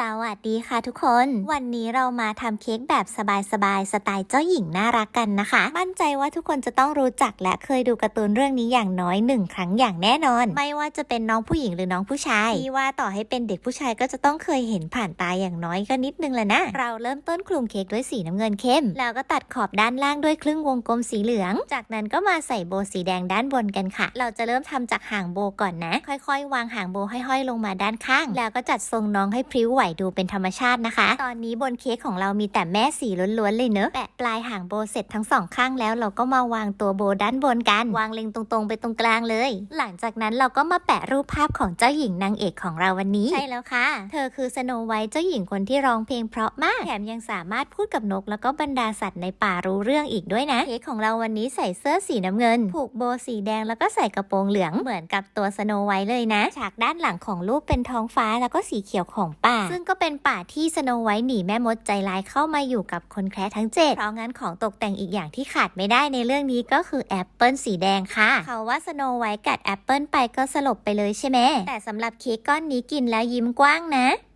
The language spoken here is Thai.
สวัสดีค่ะทุกคน วันนี้เรามาทำเค้กแบบสบายๆสไตล์เจ้าหญิงน่ารักกันนะคะ มั่นใจว่าทุกคนจะต้องรู้จักและเคยดูการ์ตูนเรื่องนี้อย่างน้อยหนึ่งครั้งอย่างแน่นอน ไม่ว่าจะเป็นน้องผู้หญิงหรือน้องผู้ชายที่ว่าต่อให้เป็นเด็กผู้ชายก็จะต้องเคยเห็นผ่านตาอย่างน้อยก็นิดนึงแหละนะ เราเริ่มต้นคลุมเค้กด้วยสีน้ำเงินเข้ม แล้วก็ตัดขอบด้านล่างด้วยครึ่งวงกลมสีเหลือง จากนั้นก็มาใส่โบสีแดงด้านบนกันค่ะ เราจะเริ่มทำจากหางโบก่อนนะ ค่อยๆ วางหางโบห้อยๆ ลงมาด้านข้าง แล้วก็จัดทรงน้องให้พริ้วไหวดูเป็นธรรมชาตินะคะ ตอนนี้บนเค้กของเรามีแต่แม่สีล้วนๆเลยเนอะแปะปลายหางโบว์เสร็จทั้งสองข้างแล้วเราก็มาวางตัวโบว์ด้านบนกัน วางเล็งตรงๆ ไปตรงกลางเลย หลังจากนั้นเราก็มาแปะรูปภาพของเจ้าหญิงนางเอกของเราวันนี้ ใช่แล้วค่ะ เธอคือสโนไวท์เจ้าหญิงคนที่ร้องเพลงเพราะมาก แถมยังสามารถพูดกับนก แล้วก็บรรดาสัตว์ในป่ารู้เรื่องอีกด้วยนะ เค้กของเราวันนี้ใส่เสื้อสีน้ำเงิน ผูกโบว์สีแดงแล้วก็ใส่กระโปรงเหลืองเหมือนกับตัวสโนไวท์เลยนะ ฉากด้านหลังของรูปเป็นท้องฟ้าแล้วก็สีเขียวของป่าซึ่งก็เป็นป่าที่สโนไวท์หนีแม่มดใจร้ายเข้ามาอยู่กับคนแคร์ทั้งเจ็ดเพราะงั้นของตกแต่งอีกอย่างที่ขาดไม่ได้ในเรื่องนี้ก็คือแอปเปิลสีแดงค่ะ เขาว่าสโนไวท์กัดแอปเปิลไปก็สลบไปเลยใช่ไหมแต่สำหรับเค้กก้อนนี้กินแล้วยิ้มกว้างนะ